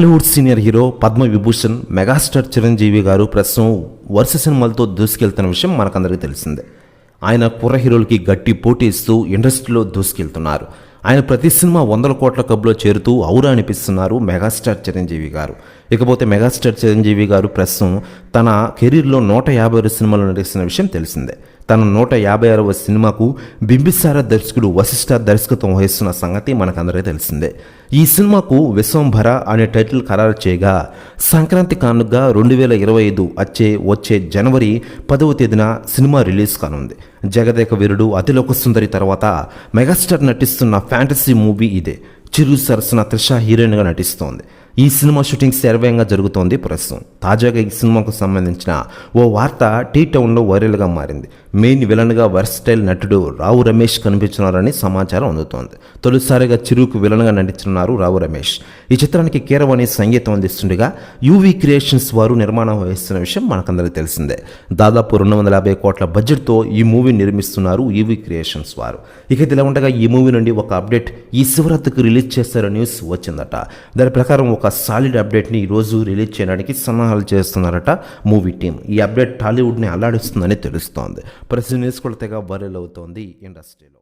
Tollywood senior hero Padma Vibhushan megastar Chiranjeevi గారు ప్రస్తుతం వరుస సినిమాలతో దూసుకెళ్తున్న విషయం మనకందరికీ తెలిసిందే. ఆయన కుర్ర హీరోలకి గట్టి పోటీ ఇస్తూ ఇండస్ట్రీలో దూసుకెళ్తున్నారు. ఆయన ప్రతి సినిమా వందల కోట్ల క్లబ్లో చేరుతూ ఔరా అనిపిస్తున్నారు మెగాస్టార్ చిరంజీవి గారు. ఇకపోతే మెగాస్టార్ చిరంజీవి గారు ప్రస్తుతం తన కెరీర్లో నూట యాభై ఆరు సినిమాలు నటిస్తున్న విషయం తెలిసిందే. తన నూట యాభై ఆరవ సినిమాకు బింబిసార దర్శకుడు వశిష్ఠ దర్శకత్వం వహిస్తున్న సంగతి మనకందరికీ తెలిసిందే. ఈ సినిమాకు విశ్వంభర అనే టైటిల్ ఖరారు చేయగా సంక్రాంతి కానుగా రెండు వేల ఇరవై ఐదు వచ్చే వచ్చే జనవరి పదవ తేదీన సినిమా రిలీజ్ కానుంది. జగదేక వీరుడు అతిలోక సుందరి తర్వాత మెగాస్టార్ నటిస్తున్న ఫ్యాంటసీ మూవీ ఇదే. చిరు సరసన త్రిష హీరోయిన్గా నటిస్తోంది. ఈ సినిమా షూటింగ్ శరవేగంగా జరుగుతోంది ప్రస్తుతం. తాజాగా ఈ సినిమాకు సంబంధించిన ఓ వార్త టీ టౌన్లో వైరల్గా మారింది. మెయిన్ విలన్గా వర్స్టైల్ నటుడు రావు రమేష్ కనిపించున్నారని సమాచారం అందుతోంది. తొలిసారిగా చిరుకు విలన్గా నటిస్తున్నారు రావు రమేష్. ఈ చిత్రానికి కీరవాణి సంగీతం అందిస్తుండగా యూవీ క్రియేషన్స్ వారు నిర్మాణం వహిస్తున్న విషయం మనకందరికీ తెలిసిందే. దాదాపు రెండు వందల యాభై కోట్ల బడ్జెట్తో ఈ మూవీ నిర్మిస్తున్నారు యూవీ క్రియేషన్స్ వారు. ఇక ఇలా ఉండగా ఈ మూవీ నుండి ఒక అప్డేట్ ఈ శివరాత్రికి రిలీజ్ చేస్తారని న్యూస్ వచ్చిందట. దాని ప్రకారం ఒక సాలిడ్ అప్డేట్ని ఈరోజు రిలీజ్ చేయడానికి సన్నాహాలు చేస్తున్నారట మూవీ టీం ఈ అప్డేట్ టాలీవుడ్ని అల్లాడిస్తుందని తెలుస్తోంది. ప్రసిద్ధ న్యూస్ తెగ వైరల్ అవుతోంది ఇండస్ట్రీలో